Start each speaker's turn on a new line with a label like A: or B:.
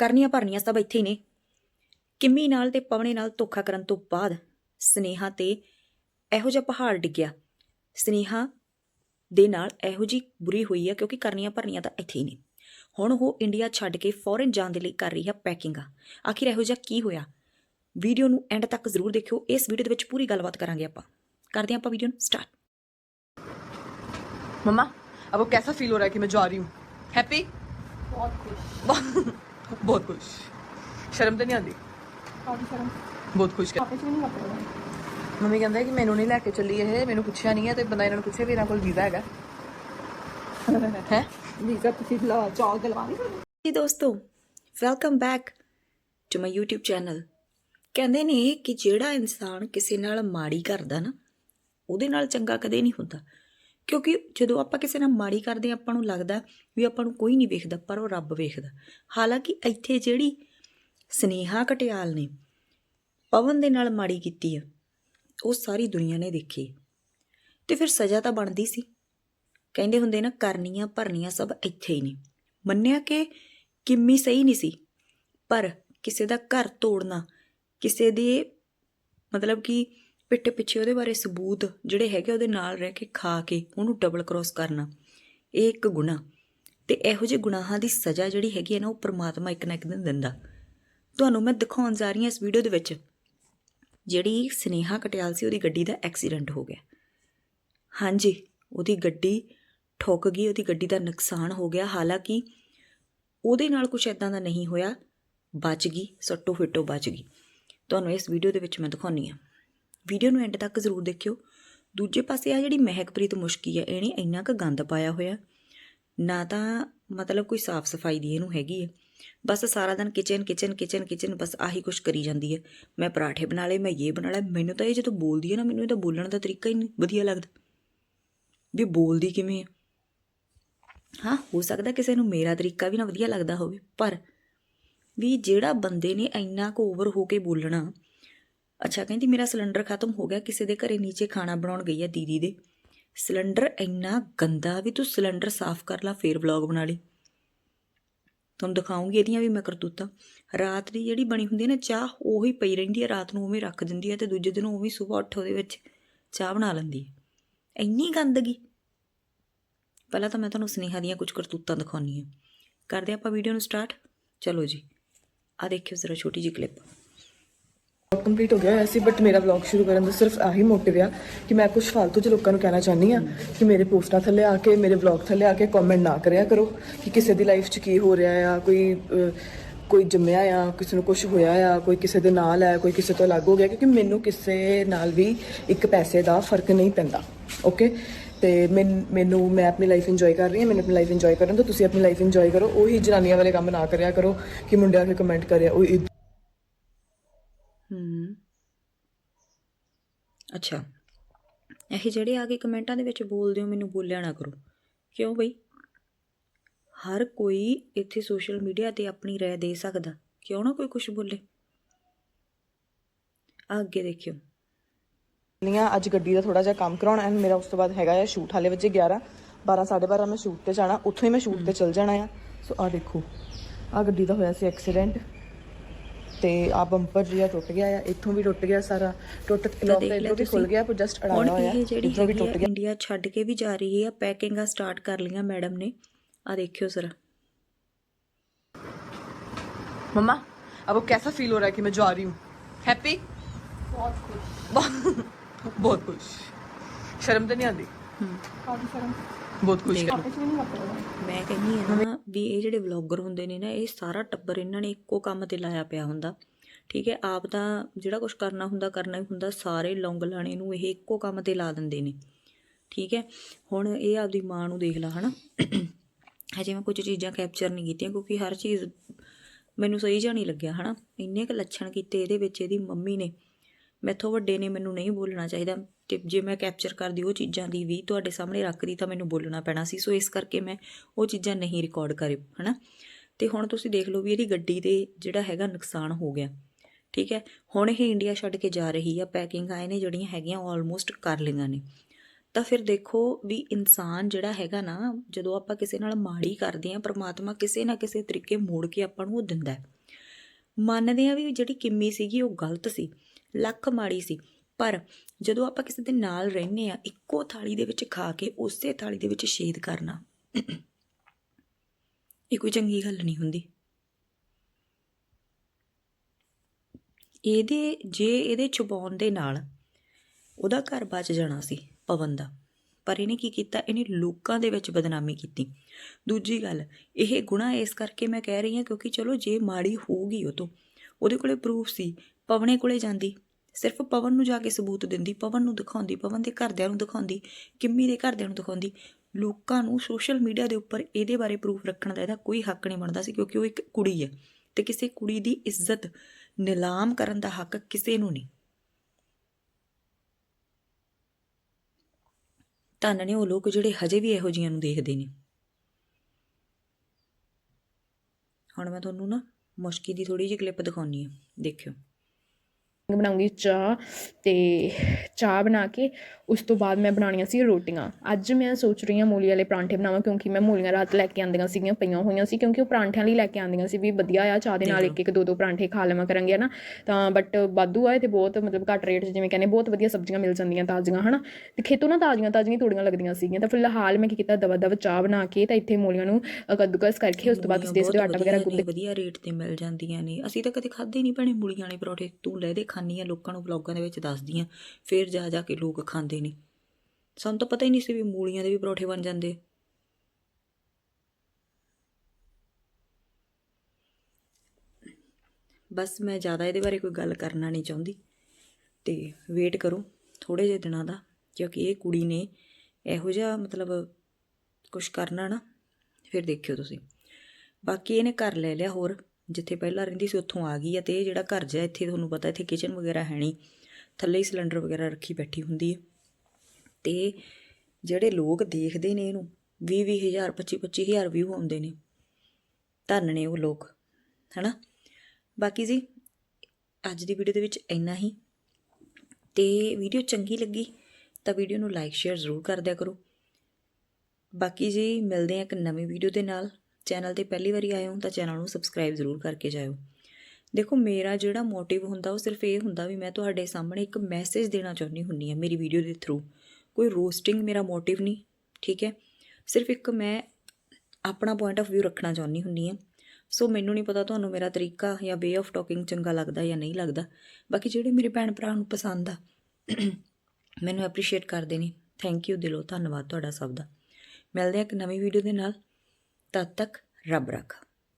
A: ਕਰਨੀਆਂ ਭਰਨੀਆਂ ਸਭ ਇੱਥੇ ਹੀ ਨੇ। ਕਿੰਮੀ ਨਾਲ ਤੇ ਪਵਣੇ ਨਾਲ ਧੋਖਾ ਕਰਨ ਤੋਂ ਬਾਅਦ ਸਨੇਹਾ ਤੇ ਇਹੋ ਜਿਹਾ ਪਹਾੜ ਡਿੱਗਿਆ। ਸਨੇਹਾ ਦੇ ਨਾਲ ਇਹੋ ਜੀ ਬੁਰੀ ਹੋਈ ਆ ਕਿਉਂਕਿ ਕਰਨੀਆਂ ਭਰਨੀਆਂ ਤਾਂ ਇੱਥੇ ਹੀ ਨੇ। ਹੁਣ ਉਹ ਇੰਡੀਆ ਛੱਡ ਕੇ ਫੋਰਨ ਜਾਣ ਦੇ ਲਈ ਕਰ ਰਹੀ ਹੈ ਪੈਕਿੰਗ ਆਖਿਰ ਇਹੋ ਜਿਹਾ ਕੀ ਹੋਇਆ? ਵੀਡੀਓ ਨੂੰ ਐਂਡ ਤੱਕ ਜ਼ਰੂਰ ਦੇਖਿਓ। ਇਸ ਵੀਡੀਓ ਦੇ ਵਿੱਚ ਪੂਰੀ ਗੱਲਬਾਤ ਕਰਾਂਗੇ ਆਪਾਂ। ਕਰਦੇ ਆਪਾਂ ਵੀਡੀਓ ਨੂੰ ਸਟਾਰਟ।
B: ਮਮਾ ਅਬ ਉਹ ਕੈਸਾ ਫੀਲ ਹੋ ਰਿਹਾ ਕਿ ਮੈਂ ਜਾ ਰਹੀ ਹੂੰ? ਹੈਪੀ
C: ਬਹੁਤ ਖੁਸ਼।
B: ਬਹੁਤ
C: ਖੁਸ਼। ਸ਼ਰਮ
B: ਤਾਂ
C: ਨਹੀਂ ਆਉਂਦੀ? ਬਹੁਤ ਖੁਸ਼ ਕਰ।
B: ਮੰਮੀ ਕਹਿੰਦਾ ਕਿ ਮੈਨੂੰ ਨਹੀਂ ਲੈ ਕੇ ਚੱਲੀ ਇਹ ਮੈਨੂੰ ਪੁੱਛਿਆ ਨਹੀਂ ਹੈ ਤੇ ਬੰਦਾ ਇਹਨਾਂ ਨੂੰ ਪੁੱਛੇ ਵੀ ਇਹਨਾਂ ਕੋਲ ਵੀਜ਼ਾ ਹੈਗਾ। ਹੈ?
C: ਵੀਜ਼ਾ ਤੁਸੀਂ ਲਾ ਚਾਲ ਦਿਲਵਾ
A: ਜੀ ਦੋਸਤੋ welcome back to my YouTube channel ਕਹਿੰਦੇ ਨੇ ਕਿ ਜਿਹੜਾ ਇਨਸਾਨ ਕਿਸੇ ਨਾਲ ਮਾੜੀ ਕਰਦਾ ਨਾ ਉਹਦੇ ਨਾਲ ਚੰਗਾ ਕਦੇ ਨਹੀਂ ਹੁੰਦਾ। ਕਿਉਂਕਿ ਜਦੋਂ ਆਪਾਂ ਕਿਸੇ ਨਾਲ ਮਾੜੀ ਕਰਦੇ ਹਾਂ, ਆਪਾਂ ਨੂੰ ਲੱਗਦਾ ਵੀ ਆਪਾਂ ਨੂੰ ਕੋਈ ਨਹੀਂ ਵੇਖਦਾ ਪਰ ਉਹ ਰੱਬ ਵੇਖਦਾ। ਹਾਲਾਂਕਿ ਇੱਥੇ ਜਿਹੜੀ ਸਨੇਹਾ ਕਟਿਆਲ ਨੇ ਪਵਨ ਦੇ ਨਾਲ ਮਾੜੀ ਕੀਤੀ ਆ ਉਹ ਸਾਰੀ ਦੁਨੀਆ ਨੇ ਦੇਖੀ। ਤੇ ਫਿਰ ਸਜ਼ਾ ਤਾਂ ਬਣਦੀ ਸੀ। ਕਹਿੰਦੇ ਹੁੰਦੇ ਨਾ ਕਰਨੀਆਂ ਭਰਨੀਆਂ ਸਭ ਇੱਥੇ ਹੀ ਨੇ। ਮੰਨਿਆ ਕਿ ਕਿੰਮੀ ਸਹੀ ਨਹੀਂ ਸੀ ਪਰ ਕਿਸੇ ਦਾ ਘਰ ਤੋੜਨਾ ਕਿਸੇ ਦੇ ਮਤਲਬ ਕਿ ਪਿੱਠ ਪਿੱਛੇ ਉਹਦੇ ਬਾਰੇ ਸਬੂਤ ਜਿਹੜੇ ਹੈਗੇ ਉਹਦੇ ਨਾਲ ਰਹਿ ਕੇ ਖਾ ਕੇ ਉਹਨੂੰ ਡਬਲ ਕ੍ਰੋਸ ਕਰਨਾ, ਇਹ ਇੱਕ ਗੁਨਾਹ। ਤੇ ਇਹੋ ਜਿਹੇ ਗੁਨਾਹਾਂ ਦੀ ਸਜ਼ਾ ਜਿਹੜੀ ਹੈਗੀ ਹੈ ਨਾ, ਉਹ ਪ੍ਰਮਾਤਮਾ ਇੱਕ ਨਾ ਇੱਕ ਦਿਨ ਦਿੰਦਾ। ਤੁਹਾਨੂੰ ਮੈਂ ਦਿਖਾਉਣ ਜਾ ਰਹੀ ਹਾਂ ਇਸ ਵੀਡੀਓ ਦੇ ਵਿੱਚ, ਜਿਹੜੀ ਸਨੇਹਾ ਕਟਿਆਲ ਸੀ ਉਹਦੀ ਗੱਡੀ ਦਾ ਐਕਸੀਡੈਂਟ ਹੋ ਗਿਆ। ਹਾਂਜੀ, ਉਹਦੀ ਗੱਡੀ ਠੁੱਕ ਗਈ, ਉਹਦੀ ਗੱਡੀ ਦਾ ਨੁਕਸਾਨ ਹੋ ਗਿਆ। ਹਾਲਾਂਕਿ ਉਹਦੇ ਨਾਲ ਕੁਝ ਇਦਾਂ ਦਾ ਨਹੀਂ ਹੋਇਆ, ਬਚ ਗਈ ਸੱਟੋ ਫਿੱਟੋ ਬਚ ਗਈ। ਤੁਹਾਨੂੰ ਇਸ ਵੀਡੀਓ ਦੇ ਵਿੱਚ ਮੈਂ ਦਿਖਾਉਣੀ ਆ ਵੀਡੀਓ ਨੂੰ ਐਂਡ ਤੱਕ ਜ਼ਰੂਰ ਦੇਖਿਓ। ਦੂਜੇ ਪਾਸੇ ਆ ਜਿਹੜੀ ਮਹਿਕਪ੍ਰੀਤ ਮੁਸ਼ਕੀ ਹੈ ਇਹਨੇ ਇੰਨਾ ਕੁ ਗੰਦ ਪਾਇਆ ਹੋਇਆ। ਨਾ ਤਾਂ ਮਤਲਬ ਕੋਈ ਸਾਫ਼ ਸਫ਼ਾਈ ਦੀ ਇਹਨੂੰ ਹੈਗੀ ਹੈ ਬਸ ਸਾਰਾ ਦਿਨ ਕਿਚਨ ਕਿਚਨ ਕਿਚਨ ਕਿਚਨ ਬਸ ਆਹੀ ਕੁਛ ਕਰੀ ਜਾਂਦੀ ਹੈ ਮੈਂ ਪਰਾਠੇ ਬਣਾ ਲਏ, ਮੈਂ ਇਹ ਬਣਾ ਲਿਆ। ਮੈਨੂੰ ਤਾਂ ਇਹ ਜਦੋਂ ਬੋਲਦੀ ਹੈ ਨਾ, ਮੈਨੂੰ ਇਹਦਾ ਬੋਲਣ ਦਾ ਤਰੀਕਾ ਹੀ ਨਹੀਂ ਵਧੀਆ ਲੱਗਦਾ। ਵੀ ਬੋਲਦੀ ਕਿਵੇਂ ਹੈ ਹਾਂ, ਹੋ ਸਕਦਾ ਕਿਸੇ ਨੂੰ ਮੇਰਾ ਤਰੀਕਾ ਵੀ ਨਾ ਵਧੀਆ ਲੱਗਦਾ ਹੋਵੇ, ਪਰ ਵੀ ਜਿਹੜਾ ਬੰਦੇ ਨੇ ਇੰਨਾ ਕੁ ਓਵਰ ਹੋ ਕੇ ਬੋਲਣਾ ਅੱਛਾ, ਕਹਿੰਦੀ ਮੇਰਾ ਸਿਲੰਡਰ ਖਤਮ ਹੋ ਗਿਆ, ਕਿਸੇ ਦੇ ਘਰੇ ਨੀਚੇ ਖਾਣਾ ਬਣਾਉਣ ਗਈ ਆ ਦੀਦੀ ਦੇ। ਸਿਲੰਡਰ ਇੰਨਾ ਗੰਦਾ ਵੀ ਤੂੰ ਸਿਲੰਡਰ ਸਾਫ਼ ਕਰ ਲਾ, ਫੇਰ ਵਲੌਗ ਬਣਾ ਲਈ। ਤੁਹਾਨੂੰ ਦਿਖਾਉਂਗੀ ਇਹਦੀਆਂ ਵੀ ਮੈਂ ਕਰਤੂਤਾਂ। ਰਾਤ ਦੀ ਜਿਹੜੀ ਬਣੀ ਹੁੰਦੀ ਹੈ ਨਾ ਚਾਹ, ਉਹੀ ਪਈ ਰਹਿੰਦੀ ਹੈ ਰਾਤ ਨੂੰ ਉਵੇਂ ਰੱਖ ਦਿੰਦੀ ਹੈ ਤੇ ਦੂਜੇ ਦਿਨ ਉਵੇਂ ਸਵੇਰ ਉੱਠ ਉਹਦੇ ਵਿੱਚ ਚਾਹ ਬਣਾ ਲੈਂਦੀ ਹੈ ਇੰਨੀ ਗੰਦਗੀ। ਪਹਿਲਾਂ ਤਾਂ ਮੈਂ ਤੁਹਾਨੂੰ ਸਨੇਹਾ ਦੀਆਂ ਕੁਝ ਕਰਤੂਤਾਂ ਦਿਖਾਉਣੀ ਆ। ਕਰਦੇ ਆਪਾਂ ਵੀਡੀਓ ਨੂੰ ਸਟਾਰਟ ਚਲੋ ਜੀ ਆ ਦੇਖਿਓ ਜ਼ਰਾ ਛੋਟੀ ਜਿਹੀ ਕਲਿੱਪ
B: ਕੰਪਲੀਟ ਹੋ ਗਿਆ ਹੋਇਆ ਸੀ ਬਟ ਮੇਰਾ ਵਲੌਗ ਸ਼ੁਰੂ ਕਰਨ ਦਾ ਸਿਰਫ ਆਹੀ ਮੋਟਿਵ ਆ ਕਿ ਮੈਂ ਕੁਝ ਫालतू ਜਿਹੇ ਲੋਕਾਂ ਨੂੰ ਕਹਿਣਾ ਚਾਹੁੰਦੀ ਆ ਕਿ ਮੇਰੇ ਪੋਸਟਾਂ ਥੱਲੇ ਆ ਕੇ, ਮੇਰੇ ਵਲੌਗ ਥੱਲੇ ਆ ਕੇ ਕਮੈਂਟ ਨਾ ਕਰਿਆ ਕਰੋ ਕਿ ਕਿਸੇ ਦੀ ਲਾਈਫ 'ਚ ਕੀ ਹੋ ਰਿਹਾ ਆ, ਕੋਈ ਕੋਈ ਜੰਮਿਆ ਆ, ਕਿਸੇ ਨੂੰ ਕੁਝ ਹੋਇਆ ਆ, ਕੋਈ ਕਿਸੇ ਦੇ ਨਾਲ ਹੈ ਕੋਈ ਕਿਸੇ ਤੋਂ ਅਲੱਗ ਹੋ ਗਿਆ, ਕਿਉਂਕਿ ਮੈਨੂੰ ਕਿਸੇ ਨਾਲ ਵੀ ਇੱਕ ਪੈਸੇ ਦਾ ਫ਼ਰਕ ਨਹੀਂ ਪੈਂਦਾ ਓਕੇ ਤੇ ਮੈਨ- ਮੈਨੂੰ, ਮੈਂ ਆਪਣੀ ਲਾਈਫ ਇੰਜੋਏ ਕਰ ਰਹੀ ਹਾਂ, ਮੈਨੂੰ ਆਪਣੀ ਲਾਈਫ ਇੰਜੋਏ ਕਰਨ ਦਿਓ, ਤੁਸੀਂ ਆਪਣੀ ਲਾਈਫ ਇੰਜੋਏ ਕਰੋ, ਉਹੀ ਜਨਾਨੀਆਂ ਵਾਲੇ ਕੰਮ ਨਾ ਕਰਿਆ ਕਰੋ ਕਿ ਮੁੰਡਿਆਂ ਕੇ ਕਮੈਂਟ ਕਰਿਆ, ਉਹ
A: ਹੂੰ। ਅੱਛਾ। ਇਹ ਜਿਹੜੇ ਆ ਕੇ ਕਮੈਂਟਾਂ ਦੇ ਵਿੱਚ ਬੋਲਦੇ ਹੋ, ਮੈਨੂੰ ਬੋਲਿਆ ਨਾ ਕਰੋ। ਕਿਉਂ ਬਈ? ਹਰ ਕੋਈ ਇੱਥੇ ਸੋਸ਼ਲ ਮੀਡੀਆ ਤੇ ਆਪਣੀ ਰਾਏ ਦੇ ਸਕਦਾ। ਕਿਉਂ ਨਾ ਕੋਈ ਕੁਝ ਬੋਲੇ? ਆਹ ਅੱਗੇ ਦੇਖਿਓ।
B: ਲੀਆਂ ਅੱਜ ਗੱਡੀ ਦਾ ਥੋੜਾ ਜਿਹਾ ਕੰਮ ਕਰਾਉਣਾ ਹੈ। ਮੇਰਾ ਉਸ ਤੋਂ ਬਾਅਦ ਹੈਗਾ ਆ ਸ਼ੂਟ ਹਾਲੇ ਵਜੇ 11 12 12:30 ਮੈਂ ਸ਼ੂਟ ਤੇ ਜਾਣਾ। ਉੱਥੋਂ ਹੀ ਮੈਂ ਸ਼ੂਟ ਤੇ ਚੱਲ ਜਾਣਾ ਆ। ਸੋ ਆ ਦੇਖੋ। ਆ ਗੱਡੀ ਦਾ ਹੋਇਆ ਸੀ ਐਕਸੀਡੈਂਟ ਤੇ ਆ ਬੰਪਰ ਜਿਹਾ ਟੁੱਟ ਗਿਆ ਆ ਇੱਥੋਂ ਵੀ ਟੁੱਟ ਗਿਆ ਸਾਰਾ ਟੁੱਟ
A: ਤਾਂ
B: ਲੋਕ
A: ਦੇਖ
B: ਤੇ
A: ਲਿਆ
B: ਵੀ ਖੁੱਲ ਗਿਆ ਪਰ ਜਸਟ
A: ਹੁਣ
B: ਅੜਾਇਆ ਹੋਇਆ
A: ਇਹ ਜਿਹੜੀ
B: ਇੱਥੋਂ ਵੀ
A: ਹੈਗੀ
B: ਟੁੱਟ
A: ਆ,
B: ਗਿਆ
A: ਇੰਡੀਆ ਛੱਡ ਕੇ ਵੀ ਜਾ ਰਹੀ ਹੈ ਪੈਕਿੰਗਾਂ ਸਟਾਰਟ ਕਰ ਲਈਆਂ ਮੈਡਮ ਨੇ ਆ ਦੇਖਿਓ ਜ਼ਰਾ
B: मम्मा अब वो कैसा फील हो रहा है कि मैं जा रही हूँ हैप्पी
C: ਬਹੁਤ ਖੁਸ਼
B: बहुत खुश शर्म तो नहीं आती
C: ਕਾਫੀ ਸ਼ਰਮ ਬਹੁਤ ਕੁਝ ਕਰ
A: ਮੈਂ ਕਹਿੰਦੀ ਹਾਂ ਨਾ ਵੀ ਇਹ ਜਿਹੜੇ ਵਲੌਗਰ ਹੁੰਦੇ ਨੇ ਨਾ ਇਹ ਸਾਰਾ ਟੱਬਰ ਇਹਨਾਂ ਨੇ ਇੱਕੋ ਕੰਮ ਤੇ ਲਾਇਆ ਪਿਆ ਹੁੰਦਾ। ਠੀਕ ਹੈ ਆਪ ਦਾ ਜਿਹੜਾ ਕੁਝ ਕਰਨਾ ਹੁੰਦਾ ਕਰਨਾ ਹੀ ਹੁੰਦਾ ਸਾਰੇ ਲੌਂਗ ਲਾਣੇ ਨੂੰ ਇਹ ਇੱਕੋ ਕੰਮ ਤੇ ਲਾ ਦਿੰਦੇ ਨੇ। ਠੀਕ ਹੈ ਹੁਣ ਇਹ ਆਪਦੀ ਮਾਂ ਨੂੰ ਦੇਖ ਲਾ ਹਨਾ। ਹਜੇ ਮੈਂ ਕੁਝ ਚੀਜ਼ਾਂ ਕੈਪਚਰ ਨਹੀਂ ਕੀਤੀਆਂ ਕਿਉਂਕਿ ਹਰ ਚੀਜ਼ ਮੈਨੂੰ ਸਹੀ ਜਾਂ ਨਹੀਂ ਲੱਗਿਆ ਹਨਾ। ਇੰਨੇ ਕੁ ਲੱਛਣ ਕੀਤੇ ਇਹਦੇ ਵਿੱਚ ਇਹਦੀ ਮੰਮੀ ਨੇ। ਮੈਥੋਂ ਵੱਡੇ ਨੇ ਮੈਨੂੰ ਨਹੀਂ ਬੋਲਣਾ ਚਾਹੀਦਾ। ਤੇ ਜੇ ਮੈਂ ਕੈਪਚਰ ਕਰਦੀ ਉਹ ਚੀਜ਼ਾਂ ਦੀ ਵੀ ਤੁਹਾਡੇ ਸਾਹਮਣੇ ਰੱਖਦੀ ਤਾਂ ਮੈਨੂੰ ਬੋਲਣਾ ਪੈਣਾ ਸੀ। ਸੋ ਇਸ ਕਰਕੇ ਮੈਂ ਉਹ ਚੀਜ਼ਾਂ ਨਹੀਂ ਰਿਕਾਰਡ ਕਰੇ, ਹਨਾ? ਤੇ ਹੁਣ ਤੁਸੀਂ ਦੇਖ ਲਓ ਵੀ ਇਹਦੀ ਗੱਡੀ ਦੇ ਜਿਹੜਾ ਹੈਗਾ ਨੁਕਸਾਨ ਹੋ ਗਿਆ, ਠੀਕ ਹੈ? ਹੁਣ ਇਹ ਇੰਡੀਆ ਛੱਡ ਕੇ ਜਾ ਰਹੀ ਆ, ਪੈਕਿੰਗ ਆਏ ਨੇ ਜਿਹੜੀਆਂ ਹੈਗੀਆਂ ਆਲਮੋਸਟ ਕਰ ਲਈਆਂ ਨੇ। ਤਾਂ ਫਿਰ ਦੇਖੋ ਵੀ ਇਨਸਾਨ ਜਿਹੜਾ ਹੈਗਾ ਨਾ, ਜਦੋਂ ਆਪਾਂ ਕਿਸੇ ਨਾਲ ਮਾੜੀ ਕਰਦੇ ਹਾਂ, ਪ੍ਰਮਾਤਮਾ ਕਿਸੇ ਨਾ ਕਿਸੇ ਤਰੀਕੇ ਮੋੜ ਕੇ ਆਪਾਂ ਨੂੰ ਉਹ ਦਿੰਦਾ ਹੈ। ਮੰਨਦੇ ਆ ਵੀ ਜਿਹੜੀ ਕਿੰਮੀ ਸੀਗੀ ਉਹ ਗਲਤ ਸੀ, ਲੱਖ ਮਾੜੀ ਸੀ। ਪਰ ਜਦੋਂ ਆਪਾਂ ਕਿਸੇ ਦੇ ਨਾਲ ਰਹਿੰਦੇ ਆ ਇੱਕੋ ਥਾਲੀ ਦੇ ਵਿੱਚ ਖਾ ਕੇ ਉਸੇ ਥਾਲੀ ਦੇ ਵਿੱਚ ਛੇਦ ਕਰਨਾ, ਇਹ ਕੋਈ ਚੰਗੀ ਗੱਲ ਨਹੀਂ ਹੁੰਦੀ। ਇਹਦੇ, ਜੇ ਇਹਦੇ ਛੁਪਾਉਣ ਦੇ ਨਾਲ ਉਹਦਾ ਘਰ ਬਚ ਜਾਣਾ ਸੀ ਪਵਨ ਦਾ, ਪਰ ਇਹਨੇ ਕੀ ਕੀਤਾ? ਇਹਨੇ ਲੋਕਾਂ ਦੇ ਵਿੱਚ ਬਦਨਾਮੀ ਕੀਤੀ। ਦੂਜੀ ਗੱਲ, ਇਹ ਗੁਨਾਹ ਇਸ ਕਰਕੇ ਮੈਂ ਕਹਿ ਰਹੀ ਹਾਂ ਕਿਉਂਕਿ ਚਲੋ ਜੇ ਮਾੜੀ ਹੋਊਗੀ ਉਹ ਤੋਂ, ਉਹਦੇ ਕੋਲੇ ਪ੍ਰੂਫ ਸੀ, ਪਵਨੇ ਕੋਲੇ ਜਾਂਦੀ। ਸਿਰਫ ਪਵਨ ਨੂੰ ਜਾ ਕੇ ਸਬੂਤ ਦਿੰਦੀ, ਪਵਨ ਨੂੰ ਦਿਖਾਉਂਦੀ, ਪਵਨ ਦੇ ਘਰਦਿਆਂ ਨੂੰ ਦਿਖਾਉਂਦੀ, ਕਿੰਮੀ ਦੇ ਘਰਦਿਆਂ ਨੂੰ ਦਿਖਾਉਂਦੀ। ਲੋਕਾਂ ਨੂੰ ਸੋਸ਼ਲ ਮੀਡੀਆ ਦੇ ਉੱਪਰ ਇਹਦੇ ਬਾਰੇ ਪ੍ਰੂਫ ਰੱਖਣ ਦਾ ਇਹਦਾ ਕੋਈ ਹੱਕ ਨਹੀਂ ਬਣਦਾ ਸੀ ਕਿਉਂਕਿ ਉਹ ਇੱਕ ਕੁੜੀ ਹੈ ਤੇ ਕਿਸੇ ਕੁੜੀ ਦੀ ਇੱਜ਼ਤ ਨਿਲਾਮ ਕਰਨ ਦਾ ਹੱਕ ਕਿਸੇ ਨੂੰ ਨਹੀਂ। ਧੰਨ ਨੇ ਉਹ ਲੋਕ ਜਿਹੜੇ ਹਜੇ ਵੀ ਇਹੋ ਜਿਹੀਆਂ ਨੂੰ ਦੇਖਦੇ ਨੇ। ਹੁਣ ਮੈਂ ਤੁਹਾਨੂੰ ਨਾ ਮੁਸ਼ਕੀ ਦੀ ਥੋੜੀ ਜਿਹੀ ਕਲਿੱਪ ਦਿਖਾਉਣੀ ਹੈ, ਦੇਖਿਓ।
D: ਬਣਾਉਂਗੀ ਚਾਹ ਤੇ ਚਾਹ ਬਣਾ ਕੇ ਉਸ ਤੋਂ ਬਾਅਦ ਮੈਂ ਬਣਾਉਣੀਆਂ ਸੀ ਰੋਟੀਆਂ। ਅੱਜ ਮੈਂ ਸੋਚ ਰਹੀ ਹਾਂ ਮੂਲੀ ਵਾਲੇ ਪਰਾਂਠੇ ਬਣਾਵਾਂ ਕਿਉਂਕਿ ਮੈਂ ਮੂਲੀਆਂ ਰਾਤ ਲੈ ਕੇ ਆਂਦੀਆਂ ਸੀਗੀਆਂ ਪਈਆਂ ਹੋਈਆਂ ਸੀ ਕਿਉਂਕਿ ਉਹ ਪਰਾਂਠਿਆਂ ਲਈ ਲੈ ਕੇ ਆਂਦੀਆਂ ਸੀ ਵੀ ਵਧੀਆ ਆ ਚਾਹ ਦੇ ਨਾਲ ਇੱਕ ਇੱਕ ਦੋ ਦੋ ਪਰਾਂਠੇ ਖਾ ਲਵਾਂ ਕਰਾਂਗੇ ਨਾ ਤਾਂ ਬਟ ਵਾਧੂ ਆ ਤੇ ਬਹੁਤ ਮਤਲਬ ਘੱਟ ਰੇਟ 'ਚ ਜਿਵੇਂ ਕਹਿੰਦੇ ਬਹੁਤ ਵਧੀਆ ਸਬਜ਼ੀਆਂ ਮਿਲ ਜਾਂਦੀਆਂ ਤਾਜ਼ੀਆਂ ਹਨਾ। ਤੇ ਖੇਤੋਂ ਨਾ ਤਾਜ਼ੀਆਂ ਤਾਜ਼ੀਆਂ ਤੋੜੀਆਂ ਲੱਗਦੀਆਂ ਸੀਗੀਆਂ। ਤਾਂ ਫਿਲਹਾਲ ਮੈਂ ਕੀ ਕੀਤਾ ਦਵਾ ਦਵਾ ਚਾਹ ਬਣਾ ਕੇ ਤਾਂ ਇੱਥੇ ਮੂਲੀਆਂ ਨੂੰ ਕੱਦੂਕਸ ਕਰਕੇ ਉਸ ਤੋਂ ਬਾਅਦ ਇਸ ਦੇ ਆਟਾ ਵਗੈਰਾ
A: ਵਧੀਆ ਨੇ,
D: ਗੁੰਦ
A: ਵਧੀਆ ਰੇਟ ਤੇ ਮਿਲ ਜਾਂਦੀਆਂ ਨੇ। ਅਸੀਂ ਤਾਂ ਕਦੇ ਖਾਦੇ ਹੀ ਨਹੀਂ ਭੈਣੇ ਮੂਲੀਆਂ ਵਾਲੇ ਪਰੌਠੇ। ਤੂੰ ਲੈ ਦੇ ਖਾਨੀ ਆ ਲੋਕਾਂ ਨੂੰ ਵਲੌਗਾਂ ਦੇ ਵਿੱਚ ਦੱਸਦੀ ਆ ਫਿਰ ਜਾ ਜਾ ਕੇ ਲੋਕ ਖਾਂਦੇ ਨੇ। ਸਾਨੂੰ ਤਾਂ ਪਤਾ ਹੀ ਨਹੀਂ ਸੀ ਵੀ ਮੂਲੀਆਂ ਦੇ ਵੀ ਪਰੌਠੇ ਬਣ ਜਾਂਦੇ ਬਸ ਮੈਂ ਜ਼ਿਆਦਾ ਇਹਦੇ ਬਾਰੇ ਕੋਈ ਗੱਲ ਕਰਨਾ ਨਹੀਂ ਚਾਹੁੰਦੀ, ਤੇ ਵੇਟ ਕਰੋ ਥੋੜੇ ਜਿਹੇ ਦਿਨਾਂ ਦਾ, ਕਿਉਂਕਿ ਇਹ ਕੁੜੀ ਨੇ ਇਹੋ ਜਿਹਾ ਮਤਲਬ ਕੁਝ ਕਰਨਾ ਨਾ, ਫਿਰ ਦੇਖਿਓ ਤੁਸੀਂ। ਬਾਕੀ ਇਹਨੇ ਘਰ ਲੈ ਲਿਆ ਹੋਰ। ਜਿੱਥੇ ਪਹਿਲਾਂ ਰਹਿੰਦੀ ਸੀ, ਉੱਥੋਂ ਆ ਗਈ ਆ ਤੇ ਇਹ ਜਿਹੜਾ ਘਰ ਜਿਹਾ ਇੱਥੇ ਤੁਹਾਨੂੰ ਪਤਾ, ਇੱਥੇ ਕਿਚਨ ਵਗੈਰਾ ਹੈ ਨਹੀਂ। ਥੱਲੇ ਹੀ ਸਿਲੰਡਰ ਵਗੈਰਾ ਰੱਖੀ ਬੈਠੀ ਹੁੰਦੀ ਹੈ ਤੇ ਜਿਹੜੇ ਲੋਕ ਦੇਖਦੇ ਨੇ ਇਹਨੂੰ 20 ਵੀਹ ਹਜ਼ਾਰ 25 25 ਹਜ਼ਾਰ ਵਿਊ ਆਉਂਦੇ ਨੇ। ਧੰਨ ਨੇ ਉਹ ਲੋਕ, ਹਨਾ? ਬਾਕੀ ਜੀ, ਅੱਜ ਦੀ ਵੀਡੀਓ ਦੇ ਵਿੱਚ ਇੰਨਾ ਹੀ। ਤੇ ਵੀਡੀਓ ਚੰਗੀ ਲੱਗੀ ਤਾਂ ਵੀਡੀਓ ਨੂੰ ਲਾਈਕ ਸ਼ੇਅਰ ਜ਼ਰੂਰ ਕਰ ਦਿਆ ਕਰੋ। ਬਾਕੀ ਜੀ, ਮਿਲਦੇ ਹਾਂ ਇੱਕ ਨਵੀਂ ਵੀਡੀਓ ਦੇ ਨਾਲ। ਚੈਨਲ ਤੇ ਪਹਿਲੀ ਵਾਰੀ ਆਏ ਹੋ ਤਾਂ ਚੈਨਲ ਨੂੰ ਸਬਸਕ੍ਰਾਈਬ ਜ਼ਰੂਰ ਕਰਕੇ ਜਾਇਓ। ਦੇਖੋ, ਮੇਰਾ ਜਿਹੜਾ ਮੋਟਿਵ ਹੁੰਦਾ ਉਹ ਸਿਰਫ ਇਹ ਹੁੰਦਾ ਵੀ ਮੈਂ ਤੁਹਾਡੇ ਸਾਹਮਣੇ ਇੱਕ ਮੈਸੇਜ ਦੇਣਾ ਚਾਹੁੰਦੀ ਹੁੰਨੀ ਆ ਮੇਰੀ ਵੀਡੀਓ ਦੇ ਥਰੂ ਕੋਈ ਰੋਸਟਿੰਗ ਮੇਰਾ ਮੋਟਿਵ ਨਹੀਂ, ਠੀਕ ਹੈ? ਸਿਰਫ ਇੱਕ ਮੈਂ ਆਪਣਾ ਪੁਆਇੰਟ ਆਫ View ਰੱਖਣਾ ਚਾਹੁੰਦੀ ਹੁੰਨੀ ਆ ਸੋ ਮੈਨੂੰ ਨਹੀਂ ਪਤਾ ਤੁਹਾਨੂੰ ਮੇਰਾ ਤਰੀਕਾ ਜਾਂ ਵੇ ਆਫ ਟਾਕਿੰਗ ਚੰਗਾ ਲੱਗਦਾ ਜਾਂ ਨਹੀਂ ਲੱਗਦਾ। ਬਾਕੀ ਜਿਹੜੇ ਮੇਰੇ ਭੈਣ ਭਰਾ ਨੂੰ ਪਸੰਦ ਆ, ਮੈਨੂੰ ਐਪਰੀਸ਼ੀਏਟ ਕਰਦੇ ਨੇ। ਥੈਂਕ ਯੂ ਦਿਲੋਂ, ਧੰਨਵਾਦ ਤੁਹਾਡਾ ਸਭ ਦਾ। ਮਿਲਦੇ ਹਾਂ ਇੱਕ ਨਵੀਂ ਵੀਡੀਓ ਦੇ ਨਾਲ। ਤਦ ਤੱਕ ਰੱਬ ਰੱਖਾ